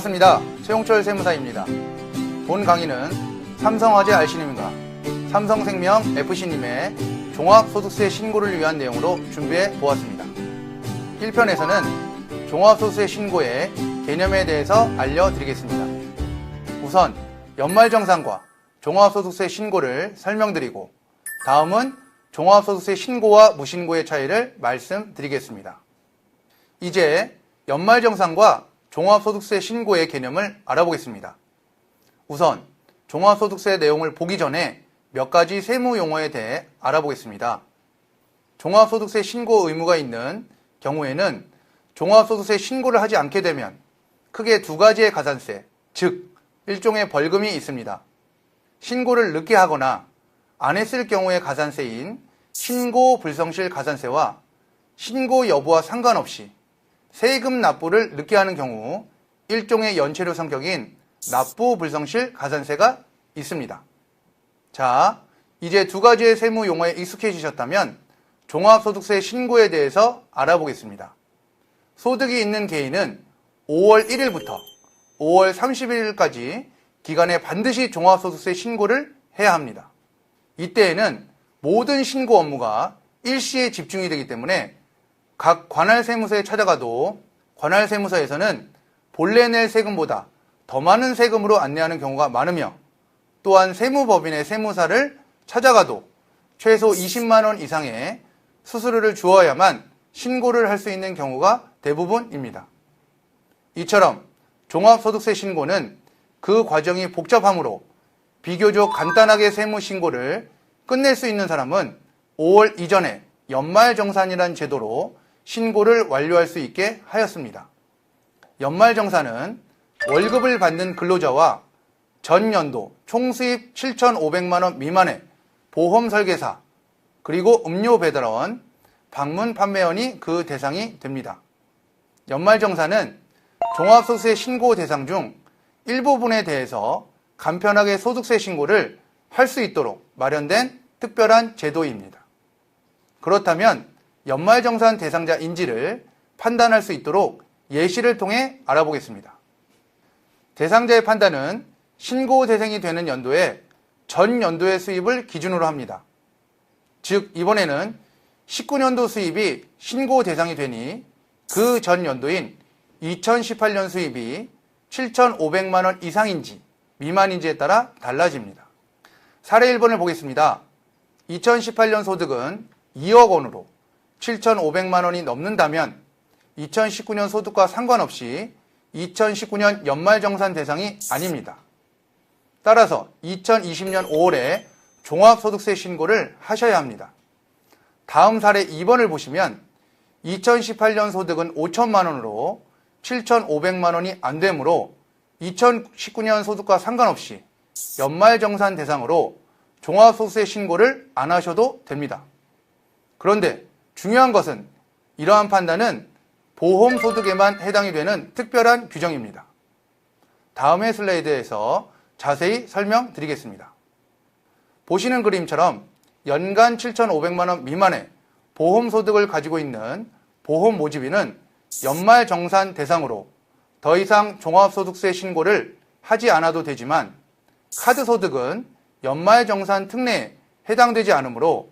반갑습니다. 최용철 세무사입니다. 본 강의는 삼성화재 RC님과 삼성생명 FC님의 종합소득세 신고를 위한 내용으로 준비해 보았습니다. 1편에서는 종합소득세 신고의 개념에 대해서 알려드리겠습니다. 우선 연말정산과 종합소득세 신고를 설명드리고 다음은 종합소득세 신고와 무신고의 차이를 말씀드리겠습니다. 이제 연말정산과 종합소득세 신고의 개념을 알아보겠습니다. 우선 종합소득세 내용을 보기 전에 몇 가지 세무 용어에 대해 알아보겠습니다. 종합소득세 신고 의무가 있는 경우에는 종합소득세 신고를 하지 않게 되면 크게 두 가지의 가산세, 즉 일종의 벌금이 있습니다. 신고를 늦게 하거나 안 했을 경우의 가산세인 신고 불성실 가산세와 신고 여부와 상관없이 세금 납부를 늦게 하는 경우 일종의 연체료 성격인 납부 불성실 가산세가 있습니다. 자, 이제 두 가지의 세무 용어에 익숙해지셨다면 종합소득세 신고에 대해서 알아보겠습니다. 소득이 있는 개인은 5월 1일부터 5월 31일까지 기간에 반드시 종합소득세 신고를 해야 합니다. 이때에는 모든 신고 업무가 일시에 집중이 되기 때문에 각 관할 세무서에 찾아가도 관할 세무서에서는 본래 낼 세금보다 더 많은 세금으로 안내하는 경우가 많으며 또한 세무법인의 세무사를 찾아가도 최소 20만 원 이상의 수수료를 주어야만 신고를 할 수 있는 경우가 대부분입니다. 이처럼 종합소득세 신고는 그 과정이 복잡하므로 비교적 간단하게 세무 신고를 끝낼 수 있는 사람은 5월 이전에 연말정산이란 제도로 신고를 완료할 수 있게 하였습니다. 연말정산은 월급을 받는 근로자와 전년도 총수입 7,500만 원 미만의 보험 설계사 그리고 음료 배달원, 방문 판매원이 그 대상이 됩니다. 연말정산은 종합소득세 신고 대상 중 일부분에 대해서 간편하게 소득세 신고를 할 수 있도록 마련된 특별한 제도입니다. 그렇다면 연말정산 대상자 인지를 판단할 수 있도록 예시를 통해 알아보겠습니다. 대상자의 판단은 신고 대상이 되는 연도에 전 연도의 수입을 기준으로 합니다. 즉, 이번에는 19년도 수입이 신고 대상이 되니 그 전 연도인 2018년 수입이 7,500만 원 이상인지 미만인지에 따라 달라집니다. 사례 1번을 보겠습니다. 2018년 소득은 2억 원으로 7,500만 원이 넘는다면 2019년 소득과 상관없이 2019년 연말정산 대상이 아닙니다. 따라서 2020년 5월에 종합소득세 신고를 하셔야 합니다. 다음 사례 2번을 보시면 2018년 소득은 5천만 원으로 7,500만 원이 안 되므로 2019년 소득과 상관없이 연말정산 대상으로 종합소득세 신고를 안 하셔도 됩니다. 그런데 중요한 것은 이러한 판단은 보험소득에만 해당이 되는 특별한 규정입니다. 다음의 슬라이드에서 자세히 설명드리겠습니다. 보시는 그림처럼 연간 7,500만원 미만의 보험소득을 가지고 있는 보험 모집인은 연말 정산 대상으로 더 이상 종합소득세 신고를 하지 않아도 되지만 카드 소득은 연말 정산 특례에 해당되지 않으므로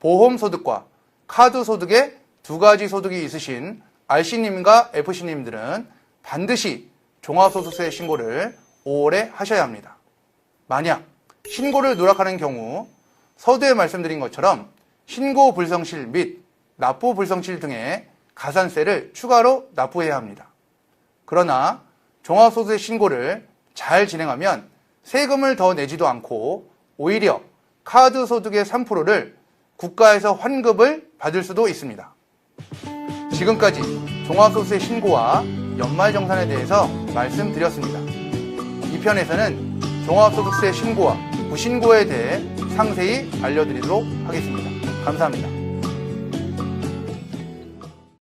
보험 소득과 카드 소득에 두 가지 소득이 있으신 RC님과 FC님들은 반드시 종합소득세 신고를 5월에 하셔야 합니다. 만약 신고를 누락하는 경우 서두에 말씀드린 것처럼 신고 불성실 및 납부 불성실 등의 가산세를 추가로 납부해야 합니다. 그러나 종합소득세 신고를 잘 진행하면 세금을 더 내지도 않고 오히려 카드 소득의 3%를 국가에서 환급을 받을 수도 있습니다. 지금까지 종합소득세 신고와 연말정산에 대해서 말씀드렸습니다. 이 편에서는 종합소득세 신고와 부신고에 대해 상세히 알려드리도록 하겠습니다. 감사합니다.